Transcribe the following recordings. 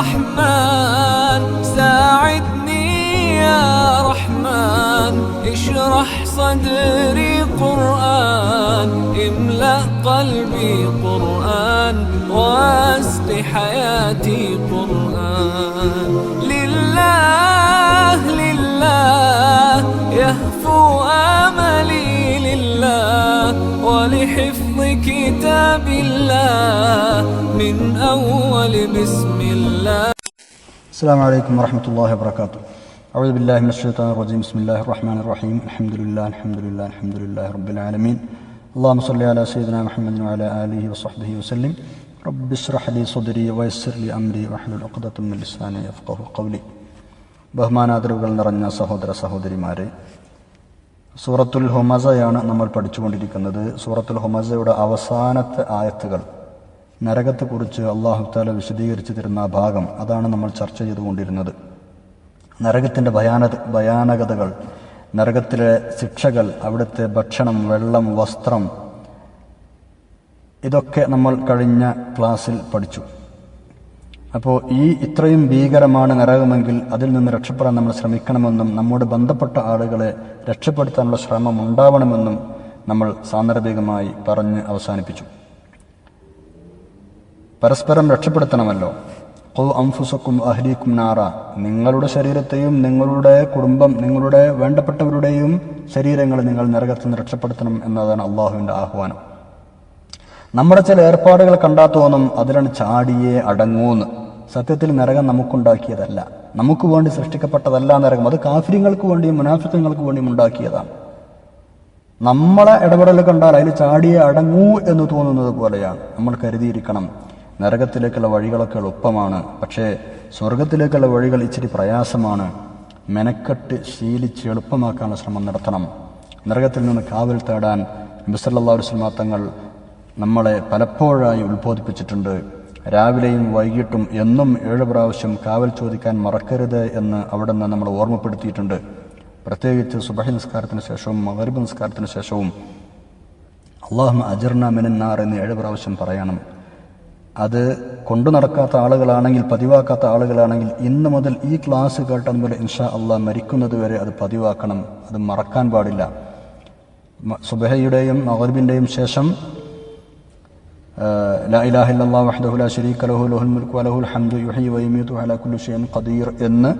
رحمن ساعدني يا رحمن. اشرح صدري قرآن املأ قلبي قرآن واسق حياتي قرآن. لله ولحفظ كتاب الله من أول بسم الله السلام عليكم ورحمة الله وبركاته أعوذ بالله من الشيطان الرجيم بسم الله الرحمن الرحيم الحمد لله الحمد لله الحمد لله رب العالمين اللهم صل على سيدنا محمد وعلى آله وصحبه وسلم رب اشرح لي صدري ويسر لي أمري واحلل عقدة من لساني يفقه قولي ബഹുമാനാദരവുകൾ നിറഞ്ഞ സഹോദര സഹോദരിമാരെ സൂറത്തുൽ ഹൊമസയാണ് നമ്മൾ പഠിച്ചുകൊണ്ടിരിക്കുന്നത്. സൂറത്തുൽ ഹൊമസയുടെ അവസാനത്തെ ആയത്തുകൾ. നരകത്തെക്കുറിച്ച് അള്ളാഹു താല വിശദീകരിച്ചു തരുന്ന ഭാഗം അതാണ് നമ്മൾ ചർച്ച ചെയ്തുകൊണ്ടിരുന്നത്. നരകത്തിന്റെ ഭയാന ഭയാനകതകൾ നരകത്തിലെ ശിക്ഷകൾ അവിടുത്തെ ഭക്ഷണം വെള്ളം വസ്ത്രം ഇതൊക്കെ നമ്മൾ കഴിഞ്ഞ ക്ലാസ്സിൽ പഠിച്ചു. അപ്പോൾ ഈ ഇത്രയും ഭീകരമാണ് നരകമെങ്കിൽ അതിൽ നിന്ന് രക്ഷപ്പെടാൻ നമ്മൾ ശ്രമിക്കണമെന്നും നമ്മോട് ബന്ധപ്പെട്ട ആളുകളെ രക്ഷപ്പെടുത്താനുള്ള ശ്രമം ഉണ്ടാവണമെന്നും നമ്മൾ സാന്ദർഭികമായി പറഞ്ഞ് അവസാനിപ്പിച്ചു. പരസ്പരം രക്ഷപ്പെടുത്തണമല്ലോ. ഓ അംഫുസക്കും അഹ്ലീക്കും നാറ. നിങ്ങളുടെ ശരീരത്തെയും നിങ്ങളുടെ കുടുംബം നിങ്ങളുടെ വേണ്ടപ്പെട്ടവരുടെയും ശരീരങ്ങൾ നിങ്ങൾ നരകത്തിൽ നിന്ന് രക്ഷപ്പെടുത്തണം എന്നതാണ് അള്ളാഹുവിന്റെ ആഹ്വാനം. നമ്മുടെ ചില ഏർപ്പാടുകൾ കണ്ടാ തോന്നും അതിലാണ് ചാടിയേ അടങ്ങൂന്ന്. സത്യത്തിൽ നരകം നമുക്കുണ്ടാക്കിയതല്ല. നമുക്ക് വേണ്ടി സൃഷ്ടിക്കപ്പെട്ടതല്ല നരകം. അത് കാഫര്യങ്ങൾക്ക് വേണ്ടിയും മുനാഫിത്വങ്ങൾക്ക് വേണ്ടിയും ഉണ്ടാക്കിയതാണ്. നമ്മളെ ഇടപെടൽ കണ്ടാൽ അതിൽ ചാടിയേ അടങ്ങൂ എന്ന് തോന്നുന്നത് പോലെയാണ്. നമ്മൾ കരുതിയിരിക്കണം നരകത്തിലേക്കുള്ള വഴികളൊക്കെ എളുപ്പമാണ്. പക്ഷേ സ്വർഗത്തിലേക്കുള്ള വഴികൾ ഇച്ചിരി പ്രയാസമാണ്. മെനക്കെട്ട് ശീലിച്ച് എളുപ്പമാക്കാനുള്ള ശ്രമം നടത്തണം. നരകത്തിൽ നിന്ന് കാവൽ തേടാൻ നബിസല്ലാ വസ്ലമാ തങ്ങൾ നമ്മളെ പലപ്പോഴായി ഉത്ബോധിപ്പിച്ചിട്ടുണ്ട്. രാവിലെയും വൈകിട്ടും എന്നും ഏഴ് പ്രാവശ്യം കാവൽ ചോദിക്കാൻ മറക്കരുത് എന്ന് അവിടെ നിന്ന് നമ്മൾ ഓർമ്മപ്പെടുത്തിയിട്ടുണ്ട്. പ്രത്യേകിച്ച് സുബഹി നിസ്കാരത്തിന് ശേഷവും മകരബ് നിസ്കാരത്തിന് ശേഷവും അള്ളാഹു അജർണ മിനന്നാർ എന്ന് ഏഴ് പ്രാവശ്യം പറയണം. അത് കൊണ്ടു നടക്കാത്ത ആളുകളാണെങ്കിൽ പതിവാക്കാത്ത ആളുകളാണെങ്കിൽ ഇന്ന് മുതൽ ഈ ക്ലാസ് കേട്ടതു മുതൽ ഇൻഷാ അള്ളാഹ് മരിക്കുന്നത് വരെ അത് പതിവാക്കണം. അത് മറക്കാൻ പാടില്ല. സുബഹയുടെയും മകരബിന്റെയും ശേഷം ലാ ഇലാഹ ഇല്ലല്ലാഹു വഹ്ദഹു ലാ ശരീക ലഹു ലഹുൽ മുൽക്കു വലഹുൽ ഹംദു യുഹി വയുമീതു അലാ കുല്ലി ഷൈഇൻ ഖദീർ എന്ന്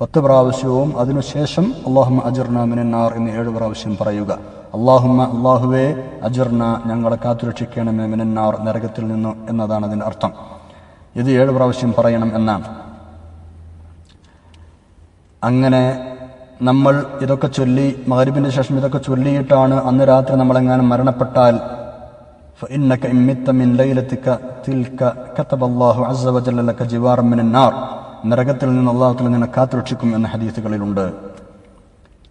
പത്ത് പ്രാവശ്യവും അതിനുശേഷം അള്ളാഹുമ അജർന മിനന്നാർ എന്ന് ഏഴ് പ്രാവശ്യം പറയുക. അള്ളാഹുമ അള്ളാഹുവേ അജർന ഞങ്ങളെ കാത്തുരക്ഷിക്കണമേ മിനന്നാർ നരകത്തിൽ നിന്ന് എന്നതാണ് അതിന്റെ അർത്ഥം. ഇത് ഏഴ് പ്രാവശ്യം പറയണം എന്നാണ്. അങ്ങനെ നമ്മൾ ഇതൊക്കെ ചൊല്ലി മകരിബിന്റെ ശേഷം ഇതൊക്കെ ചൊല്ലിയിട്ടാണ് അന്ന് രാത്രി നമ്മളെങ്ങാനും മരണപ്പെട്ടാൽ فإنك إن مت من ليلتك تلك كتب الله عز وجل لك جوارا من النار നരകത്തിൽ നിന്ന് അള്ളാഹുത്തിൽ നിന്നെ കാത്തുരക്ഷിക്കും എന്ന ഹദീസുകളിലുണ്ട്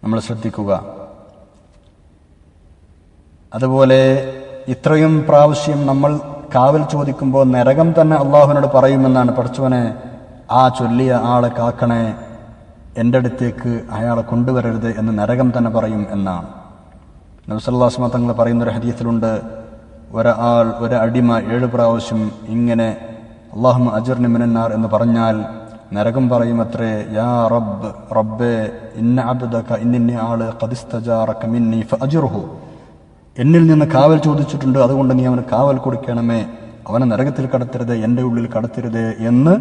നമ്മൾ ശ്രദ്ധിക്കുക അതുപോലെ ഇത്രയും പ്രാവശ്യം നമ്മൾ കാവൽ ചോദിക്കുമ്പോൾ നരകം തന്നെ അള്ളാഹുവിനോട് പറയുമെന്നാണ് പഠിച്ചവനെ ആ ചൊല്ലിയ ആളെ കാക്കണേ എൻ്റെ അടുത്തേക്ക് അയാളെ കൊണ്ടുവരരുത് എന്ന് നരകം തന്നെ പറയും എന്നാണ് നബ്സല്ലാസ്മ തങ്ങൾ പറയുന്നൊരു ഹദീസിലുണ്ട് ഒരാൾ ഒരടിമ ഏഴ് പ്രാവശ്യം ഇങ്ങനെ അള്ളാഹു അജർനി മിനന്നാർ എന്ന് പറഞ്ഞാൽ നരകം പറയുമത്രേ യാ റബ്ബ് റബ്ബേ ഇന്ന അബ്ദക ഇന്നിന്നെ ആൾ ഖദിസ്തജാറക മിന്നി ഫഅജിർഹു എന്നിൽ നിന്ന് കാവൽ ചോദിച്ചിട്ടുണ്ട് അതുകൊണ്ട് നീ അവന് കാവൽ കൊടുക്കണമേ. അവനെ നരകത്തിൽ കടത്തരുത് എന്റെ ഉള്ളിൽ കടത്തരുത് എന്ന്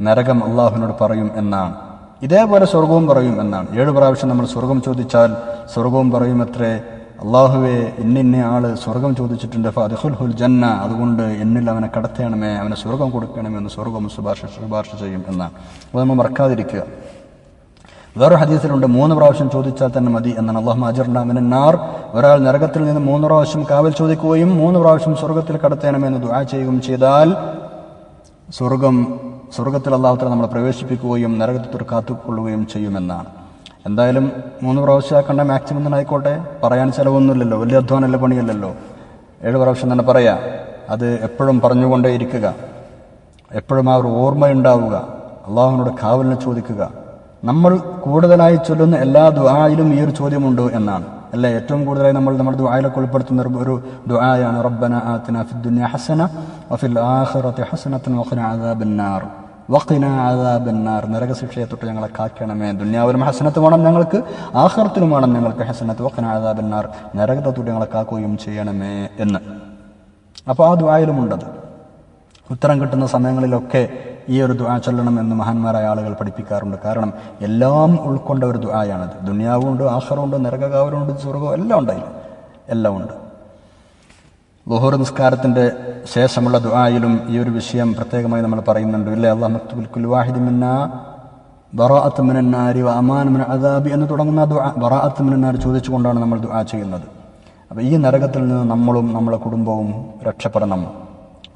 നരകം അള്ളാഹുവിനോട് പറയും എന്നാണ്. ഇതേപോലെ സ്വർഗവും പറയും എന്നാണ്. ഏഴ് പ്രാവശ്യം നമ്മൾ സ്വർഗം ചോദിച്ചാൽ സ്വർഗവും പറയും അത്രേ അള്ളാഹുവെ ഇന്നിന്ന ആൾ സ്വർഗം ചോദിച്ചിട്ടുണ്ട്. ഫാദിഹുൽ ജന്ന അതുകൊണ്ട് എന്നിൽ അവനെ കടത്തേണമേ അവനെ സ്വർഗം കൊടുക്കണമേ എന്ന് സ്വർഗം ശുപാർശ ശുപാർശ ചെയ്യും എന്നാണ് അപ്പോൾ നമ്മൾ മറക്കാതിരിക്കുക. വേറെ ഹദീസിലുണ്ട് മൂന്ന് പ്രാവശ്യം ചോദിച്ചാൽ തന്നെ മതി എന്നാണ് അള്ളാഹു അജർനാർ ഒരാൾ നരകത്തിൽ നിന്ന് മൂന്ന് പ്രാവശ്യം കാവൽ ചോദിക്കുകയും മൂന്ന് പ്രാവശ്യം സ്വർഗത്തിൽ കടത്തേണമെന്ന് ദുആ ചെയ്യുകയും ചെയ്താൽ സ്വർഗം സ്വർഗത്തിൽ അള്ളാഹുത്തല നമ്മളെ പ്രവേശിപ്പിക്കുകയും നരകത്തിൽ കാത്തുകൊള്ളുകയും ചെയ്യുമെന്നാണ്. എന്തായാലും മൂന്ന് പ്രാവശ്യം ആക്കേണ്ട മാക്സിമം തന്നെ ആയിക്കോട്ടെ. പറയാൻ ചിലവൊന്നുമില്ലല്ലോ. വലിയ അധ്വാനമല്ല പണിയല്ലല്ലോ. ഏഴ് പ്രാവശ്യം തന്നെ പറയാം. അത് എപ്പോഴും പറഞ്ഞുകൊണ്ടേ ഇരിക്കുക. എപ്പോഴും ആ ഒരു ഓർമ്മയുണ്ടാവുക. അള്ളാഹുവിനോട് കാവലിനെ ചോദിക്കുക. നമ്മൾ കൂടുതലായി ചൊല്ലുന്ന എല്ലാ ദുആയിലും ഈ ഒരു ചോദ്യമുണ്ട് എന്നാണ്. അല്ലേ? ഏറ്റവും കൂടുതലായി നമ്മൾ നമ്മുടെ ദുആയിലൊക്കെ ഉൾപ്പെടുത്തുന്ന ഒരു- ദുആയാണ്. റബ്ബന ആതിന ഫിദ്ദുനിയ ഹസന വഫിൽ ആഖിറതി ഹസനത്തൻ വഖിന അദാബന്നാർ വഖിന അദാബന്നാർ. നരകശിക്ഷയെ തൊട്ട് ഞങ്ങളെ കാക്കണമേ. ദുന്യാവിലും ഹസനത്ത് വേണം ഞങ്ങൾക്ക്. ആഖിറത്തിലും വേണം ഞങ്ങൾക്ക് ഹസനത്ത്. വക്കന ആദാബന്നാർ നരകത്തെ തൊട്ട് ഞങ്ങളെ കാക്കുകയും ചെയ്യണമേ എന്ന്. അപ്പോൾ ആ ദുആയിലുമുണ്ടത്. ഉത്തരം കിട്ടുന്ന സമയങ്ങളിലൊക്കെ ഈ ഒരു ദുആ ചൊല്ലണം എന്ന് മഹാന്മാരായ ആളുകൾ പഠിപ്പിക്കാറുണ്ട്. കാരണം എല്ലാം ഉൾക്കൊണ്ട ഒരു ദുആയാണത്. ദുനിയാവുണ്ട് ആഹറുണ്ട് നരകകാവലുണ്ട് സ്വർഗവും എല്ലാം ഉണ്ട് അതിൽ. എല്ലാം ഉണ്ട്. ലുഹൂർ നിസ്കാരത്തിന്റെ ശേഷമുള്ള ദുആയിലും ഈ ഒരു വിഷയം പ്രത്യേകമായി നമ്മൾ പറയുന്നുണ്ട്. ഇല്ലേ മക്തുബുൽ കുൽ വാഹിദി മിന്ന ബറാഅത്ത് മിനന്നാരി വ മിൻ അദാബി എന്ന് തുടങ്ങുന്ന ദുആ ബറാഅത്ത് മിനന്നാർ ചോദിച്ചുകൊണ്ടാണ് നമ്മൾ ദുആ ചെയ്യുന്നത്. അപ്പോൾ ഈ നരകത്തിൽ നിന്ന് നമ്മളും നമ്മളെ കുടുംബവും രക്ഷപ്പെടണം.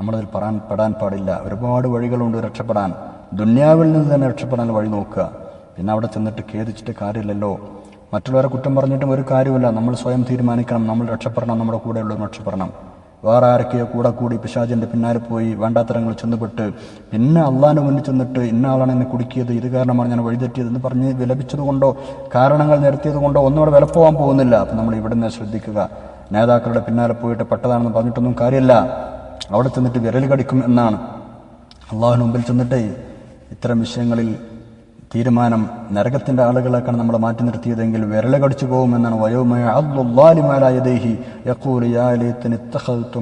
നമ്മളതിൽ പറയാൻ പെടാൻ പാടില്ല. ഒരുപാട് വഴികളുണ്ട് രക്ഷപ്പെടാൻ. ദുന്യാവിൽ നിന്ന് തന്നെ രക്ഷപ്പെടാൻ വഴി നോക്കുക. പിന്നെ അവിടെ ചെന്നിട്ട് ഖേദിച്ചിട്ട് കാര്യമില്ലല്ലോ. മറ്റുള്ളവരെ കുറ്റം പറഞ്ഞിട്ടും ഒരു കാര്യമില്ല നമ്മൾ സ്വയം തീരുമാനിക്കണം. നമ്മൾ രക്ഷപ്പെടണം. നമ്മുടെ കൂടെയുള്ളവർ രക്ഷപ്പെടണം. വേറെ ആരൊക്കെയോ കൂടെ കൂടി പിശാജിന്റെ പിന്നാലെ പോയി വേണ്ടാത്തരങ്ങൾ ചെന്നുപെട്ട് പിന്നെ അള്ളാഹിന്റെ മുന്നിൽ ചെന്നിട്ട് ഇന്ന ആളാണ് എന്നെ കുടുക്കിയത് ഇത് കാരണമാണ് ഞാൻ വഴിതെറ്റിയത് എന്ന് പറഞ്ഞ് വിലപിച്ചത് കൊണ്ടോ കാരണങ്ങൾ നിരത്തിയത് കൊണ്ടോ ഒന്നും അവിടെ വിലപ്പോവാൻ പോകുന്നില്ല. അപ്പം നമ്മൾ ഇവിടെ നിന്ന് ശ്രദ്ധിക്കുക. നേതാക്കളുടെ പിന്നാലെ പോയിട്ട് പെട്ടതാണെന്ന് പറഞ്ഞിട്ടൊന്നും കാര്യമില്ല. അവിടെ ചെന്നിട്ട് വിരൽ കടിക്കും എന്നാണ്. അള്ളാഹുവിന് മുമ്പിൽ ചെന്നിട്ടേ ഇത്തരം വിഷയങ്ങളിൽ തീരുമാനം നരകത്തിന്റെ ആളുകളെക്കാണ് നമ്മൾ മാറ്റി നിർത്തിയതെങ്കിൽ വിരല കടിച്ചു പോകുമെന്നാണ് വയോമയ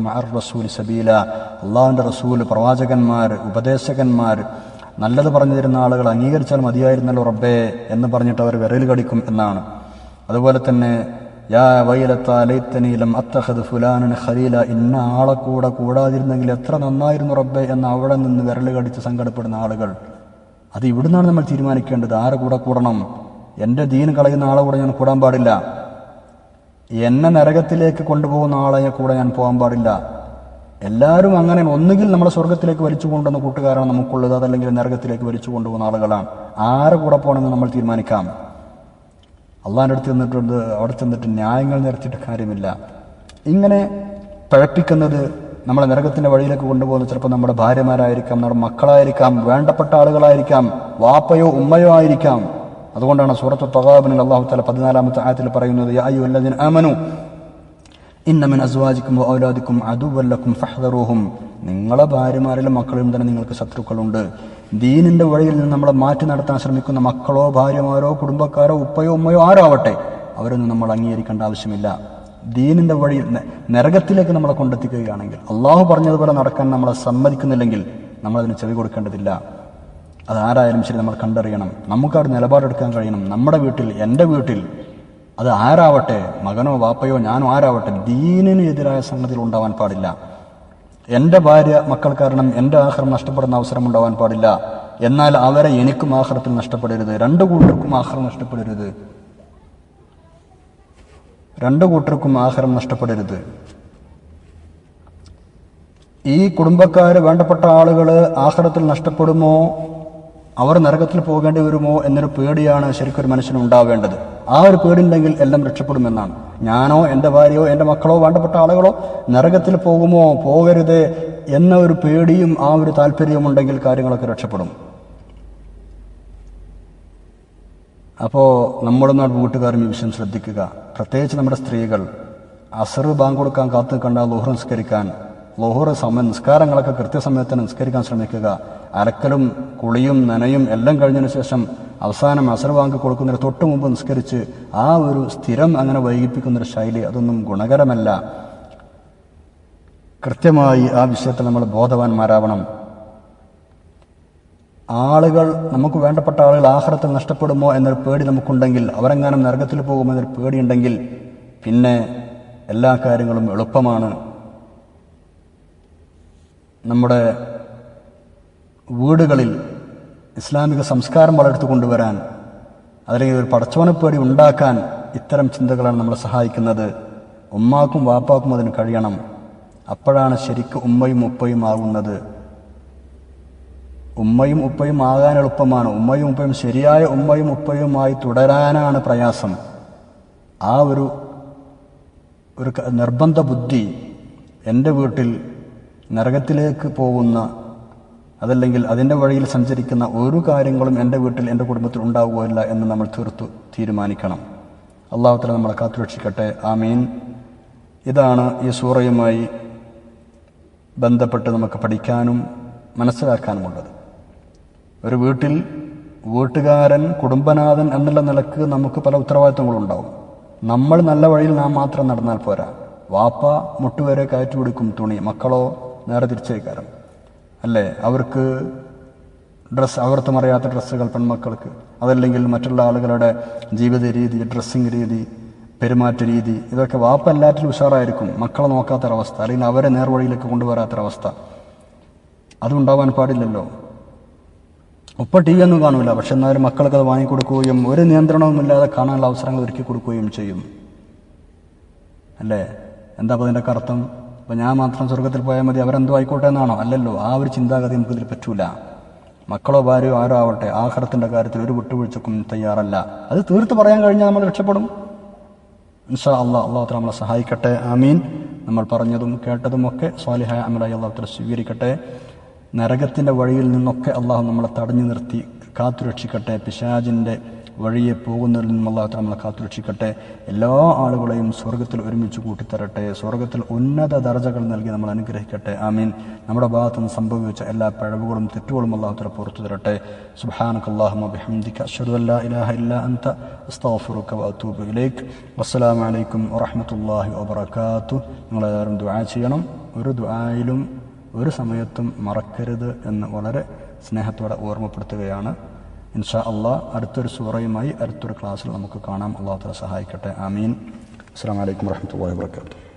മഅർ സബീല. അള്ളാഹുവിന്റെ റസൂൽ പ്രവാചകന്മാർ ഉപദേശകന്മാർ നല്ലത് പറഞ്ഞു തരുന്ന ആളുകൾ അംഗീകരിച്ചാൽ മതിയായിരുന്നല്ലോ റബ്ബേ എന്ന് പറഞ്ഞിട്ട് അവർ വിരൽ കടിക്കും എന്നാണ്. അതുപോലെ തന്നെ യാ വൈലത്ത ലൈത്തനീലം അത്തഹദ് ഫുലാനൻ ഖലീല ഇന്ന ആളെ കൂടെ കൂടാതിരുന്നെങ്കിൽ എത്ര നന്നായിരുന്നു റബ്ബെ എന്ന് അവിടെ നിന്ന് വിരൽ കടിച്ച് സങ്കടപ്പെടുന്ന ആളുകൾ. അത് ഇവിടുന്നാണ് നമ്മൾ തീരുമാനിക്കേണ്ടത്. ആരെ കൂടെ കൂടണം? എന്റെ ദീൻ കളയുന്ന ആളെ കൂടെ ഞാൻ കൂടാൻ പാടില്ല. എന്നെ നരകത്തിലേക്ക് കൊണ്ടുപോകുന്ന ആളെ കൂടെ ഞാൻ പോകാൻ പാടില്ല. എല്ലാവരും അങ്ങനെ ഒന്നുകിൽ നമ്മളെ സ്വർഗത്തിലേക്ക് വലിച്ചു കൊണ്ടുവന്ന കൂട്ടുകാരാണ് നമുക്കുള്ളത് അതല്ലെങ്കിൽ നരകത്തിലേക്ക് വലിച്ചു കൊണ്ടുപോകുന്ന ആളുകളാണ്. ആരെ കൂടെ പോകണമെന്ന് നമ്മൾ തീരുമാനിക്കാം. അള്ളാഹിന്റെ അടുത്ത് ചെന്നിട്ടുണ്ട് അവിടെ ചെന്നിട്ട് ന്യായങ്ങൾ നിരത്തിയിട്ട് കാര്യമില്ല. ഇങ്ങനെ പഴപ്പിക്കുന്നത് നമ്മളെ നരകത്തിന്റെ വഴിയിലേക്ക് കൊണ്ടുപോകുന്ന ചിലപ്പോൾ നമ്മുടെ ഭാര്യമാരായിരിക്കാം നമ്മുടെ മക്കളായിരിക്കാം വേണ്ടപ്പെട്ട ആളുകളായിരിക്കാം വാപ്പയോ ഉമ്മയോ ആയിരിക്കാം. അതുകൊണ്ടാണ് സൂറത്ത് തകാബിനിൽ അള്ളാഹു തല പതിനാലാമത്തെ ആയത്തിൽ പറയുന്നത് യാ അയ്യുഹല്ലദീന അമനു ഇന്നമിൻ അസ്വാജിക്കും ഔലാദിക്കും അതുവല്ലക്കും ഫഹദറൂഹും. നിങ്ങളെ ഭാര്യമാരിലും മക്കളിലും തന്നെ നിങ്ങൾക്ക് ശത്രുക്കളുണ്ട്. ദീനിന്റെ വഴിയിൽ നിന്ന് നമ്മളെ മാറ്റി നടത്താൻ ശ്രമിക്കുന്ന മക്കളോ ഭാര്യമാരോ കുടുംബക്കാരോ ഉപ്പയോ ഉമ്മയോ ആരോ ആവട്ടെ അവരൊന്നും നമ്മൾ അംഗീകരിക്കേണ്ട ആവശ്യമില്ല. ദീനിന്റെ വഴിയിൽ നരകത്തിലേക്ക് നമ്മളെ കൊണ്ടെത്തിക്കുകയാണെങ്കിൽ അള്ളാഹു പറഞ്ഞതുപോലെ നടക്കാൻ നമ്മളെ സമ്മതിക്കുന്നില്ലെങ്കിൽ നമ്മളതിന് ചെവി കൊടുക്കേണ്ടതില്ല. അതാരായാലും ശരി നമ്മൾ കണ്ടറിയണം. നമുക്ക് അവിടെ നിലപാടെടുക്കാൻ കഴിയണം. നമ്മുടെ വീട്ടിൽ എന്റെ വീട്ടിൽ അത് ആരാവട്ടെ മകനോ വാപ്പയോ ഞാനോ ആരാവട്ടെ ദീനിന് എതിരായ സംഗതികൾ ഉണ്ടാവാൻ പാടില്ല. എന്റെ ഭാര്യ മക്കൾ കാരണം എന്റെ ആഹാരം നഷ്ടപ്പെടുന്ന അവസരം ഉണ്ടാവാൻ പാടില്ല. എന്നാൽ അവരെ എനിക്കും ആഹാരത്തിൽ നഷ്ടപ്പെടരുത്. രണ്ടു കൂട്ടർക്കും ആഹാരം നഷ്ടപ്പെടരുത്. രണ്ടു കൂട്ടർക്കും ആഹാരം നഷ്ടപ്പെടരുത്. ഈ കുടുംബക്കാർ വേണ്ടപ്പെട്ട ആളുകൾ ആഹാരത്തിൽ നഷ്ടപ്പെടുമോ? അവർ നരകത്തിൽ പോകേണ്ടി വരുമോ എന്നൊരു പേടിയാണ് ശരിക്കൊരു മനുഷ്യന് ഉണ്ടാവേണ്ടത്. ആ ഒരു പേടിയുണ്ടെങ്കിൽ എല്ലാം രക്ഷപ്പെടുമെന്നാണ്. ഞാനോ എന്റെ ഭാര്യയോ എന്റെ മക്കളോ വേണ്ടപ്പെട്ട ആളുകളോ നരകത്തിൽ പോകുമോ പോകരുത് എന്ന ഒരു പേടിയും ആ ഒരു താല്പര്യവും ഉണ്ടെങ്കിൽ കാര്യങ്ങളൊക്കെ രക്ഷപ്പെടും. അപ്പോൾ നമ്മുടെ വീട്ടുകാരും ഈ വിഷയം ശ്രദ്ധിക്കുക. പ്രത്യേകിച്ച് നമ്മുടെ സ്ത്രീകൾ അസർ ബാങ്ക് കൊടുക്കാൻ കാത്തു കണ്ട ലോഹർ നിസ്കരിക്കാൻ ലോഹർ സമയ നിസ്കാരങ്ങളൊക്കെ കൃത്യസമയത്തിന് നിസ്കരിക്കാൻ ശ്രമിക്കുക. അരക്കലും കുളിയും നനയും എല്ലാം കഴിഞ്ഞതിന് ശേഷം അവസാനം അസർ ബാങ്ക് കൊടുക്കുന്നതിന് തൊട്ട് മുമ്പ് നിസ്കരിച്ച് ആ ഒരു സ്ഥിരം അങ്ങനെ വൈകിപ്പിക്കുന്നൊരു ശൈലി അതൊന്നും ഗുണകരമല്ല. കൃത്യമായി ആ വിഷയത്തിൽ നമ്മൾ ബോധവാന്മാരാവണം. ആളുകൾ നമുക്ക് വേണ്ടപ്പെട്ട ആളുകൾ ആഹാരത്തിൽ നഷ്ടപ്പെടുമോ എന്നൊരു പേടി നമുക്കുണ്ടെങ്കിൽ അവരെങ്ങാനും നരകത്തിൽ പോകുമെന്നൊരു പേടിയുണ്ടെങ്കിൽ പിന്നെ എല്ലാ കാര്യങ്ങളും എളുപ്പമാണ്. നമ്മുടെ വീടുകളിൽ ഇസ്ലാമിക സംസ്കാരം വളർത്തി കൊണ്ടുവരാൻ അല്ലെങ്കിൽ ഒരു പടച്ചോനപ്പേടി ഉണ്ടാക്കാൻ ഇത്തരം ചിന്തകളാണ് നമ്മളെ സഹായിക്കുന്നത്. ഉമ്മാക്കും വാപ്പാക്കും അതിന് കഴിയണം. അപ്പോഴാണ് ശരിക്കും ഉമ്മയും ഉപ്പയും ആകുന്നത്. ഉമ്മയും ഉപ്പയും ആകാൻ എളുപ്പമാണ്. ഉമ്മയും ഉപ്പയും ശരിയായ ഉമ്മയും ഉപ്പയുമായി തുടരാനാണ് പ്രയാസം. ആ ഒരു ഒരു നിർബന്ധ ബുദ്ധി എന്റെ വീട്ടിൽ നരകത്തിലേക്ക് പോകുന്ന അതല്ലെങ്കിൽ അതിന്റെ വഴിയിൽ സഞ്ചരിക്കുന്ന ഒരു കാര്യങ്ങളും എന്റെ വീട്ടിൽ എന്റെ കുടുംബത്തിൽ ഉണ്ടാവുകയില്ല എന്ന് നമ്മൾ തീർത്തു തീരുമാനിക്കണം. അള്ളാഹുത്തല നമ്മളെ കാത്തുരക്ഷിക്കട്ടെ. ആമീൻ. ഇതാണ് ഈ സൂറയുമായി ബന്ധപ്പെട്ട് നമുക്ക് പഠിക്കാനും മനസ്സിലാക്കാനുമുള്ളത്. ഒരു വീട്ടിൽ വീട്ടുകാരൻ കുടുംബനാഥൻ എന്നുള്ള നിലയ്ക്ക് നമുക്ക് പല ഉത്തരവാദിത്തങ്ങളുണ്ടാവും നമ്മൾ നല്ല വഴിയിൽ നാം മാത്രം നടന്നാൽ പോരാ. വാപ്പ മുട്ടുവരെ കയറ്റി കൊടുക്കും തുണി. മക്കളോ നേരെ തിരിച്ചേക്കാരം അല്ലേ? അവർക്ക് ഡ്രസ്സ് അവർത്തും അറിയാത്ത ഡ്രസ്സുകൾ പെൺമക്കൾക്ക്. അതല്ലെങ്കിൽ മറ്റുള്ള ആളുകളുടെ ജീവിത രീതി ഡ്രസ്സിങ് രീതി പെരുമാറ്റ രീതി ഇതൊക്കെ വാപ്പ എല്ലാറ്റിലും ഉഷാറായിരിക്കും. മക്കളെ നോക്കാത്തൊരവസ്ഥ. അല്ലെങ്കിൽ അവരെ നേർവഴിയിലേക്ക് കൊണ്ടുവരാത്തൊരവസ്ഥ. അതുണ്ടാവാൻ പാടില്ലല്ലോ. ഉപ്പ ടി ഒന്നും കാണൂല. പക്ഷെ എന്നാലും മക്കൾക്ക് അത് വാങ്ങിക്കൊടുക്കുകയും ഒരു നിയന്ത്രണവുമില്ലാതെ കാണാനുള്ള അവസരങ്ങൾ ഒരുക്കി കൊടുക്കുകയും ചെയ്യും. അല്ലേ? എന്താ അപ്പോൾ അതിന്റെ അർത്ഥം അപ്പോൾ ഞാൻ മാത്രം സ്വർഗത്തിൽ പോയാൽ മതി. അവരെന്തോ ആയിക്കോട്ടെ എന്നാണോ? അല്ലല്ലോ. ആ ഒരു ചിന്താഗതി നമുക്കിതിൽ പറ്റൂല. മക്കളോ ഭാര്യയോ ആരോ ആവട്ടെ ആഹാരത്തിന്റെ കാര്യത്തിൽ ഒരു വിട്ടുവീഴ്ചക്കും തയ്യാറല്ല. അത് തീർത്ത് പറയാൻ കഴിഞ്ഞാൽ നമ്മൾ രക്ഷപ്പെടും. ഇൻഷാ അള്ളാഹ് അള്ളാഹു നമ്മളെ സഹായിക്കട്ടെ. ആമീൻ. നമ്മൾ പറഞ്ഞതും കേട്ടതും ഒക്കെ സ്വാലിഹായ അമലായി അള്ളാഹു സ്വീകരിക്കട്ടെ. നരകത്തിന്റെ വഴിയിൽ നിന്നൊക്കെ അള്ളാഹു നമ്മളെ തടഞ്ഞു നിർത്തി. കാത്തുരക്ഷിക്കട്ടെ. പിശാജിന്റെ വഴിയെ പോകുന്നതിൽ നിന്നും അള്ളാഹു നമ്മളെ കാത്തുരക്ഷിക്കട്ടെ. എല്ലാ ആളുകളെയും സ്വർഗത്തിൽ ഒരുമിച്ച് കൂട്ടിത്തരട്ടെ. സ്വർഗത്തിൽ ഉന്നത ദർജകൾ നൽകി നമ്മൾ അനുഗ്രഹിക്കട്ടെ. ആമീൻ. നമ്മുടെ ഭാഗത്തു നിന്ന് സംഭവിച്ച എല്ലാ പിഴവുകളും തെറ്റുകളും അള്ളാഹു തല പുറത്തു തരട്ടെ. സുബ്ഹാനക അല്ലാഹുമ്മ ബിഹംദിക. അഷ്ഹദു അല്ലാ ഇലാഹ ഇല്ല അൻത അസ്തഗ്ഫിറുക വഅതൂബു ഇലൈക്. വസ്സലാമു അലൈക്കും വറഹ്മത്തുള്ളാഹി വബറകാതുഹു. നിങ്ങളെല്ലാവരും ദുആ ചെയ്യണം. ഒരു ദുആയിലും ഒരു സമയത്തും മറക്കരുത് എന്ന് വളരെ സ്നേഹത്തോടെ ഓർമ്മപ്പെടുത്തുകയാണ്. ഇൻഷാ അള്ളാഹ് അടുത്തൊരു സൂറയുമായി അടുത്തൊരു ക്ലാസ്സിൽ നമുക്ക് കാണാം. അള്ളാഹു സഹായിക്കട്ടെ. ആമീൻ. അസ്സാം വലൈക്കും വർഹമത്തല്ലാ വാബർക്കാത്തു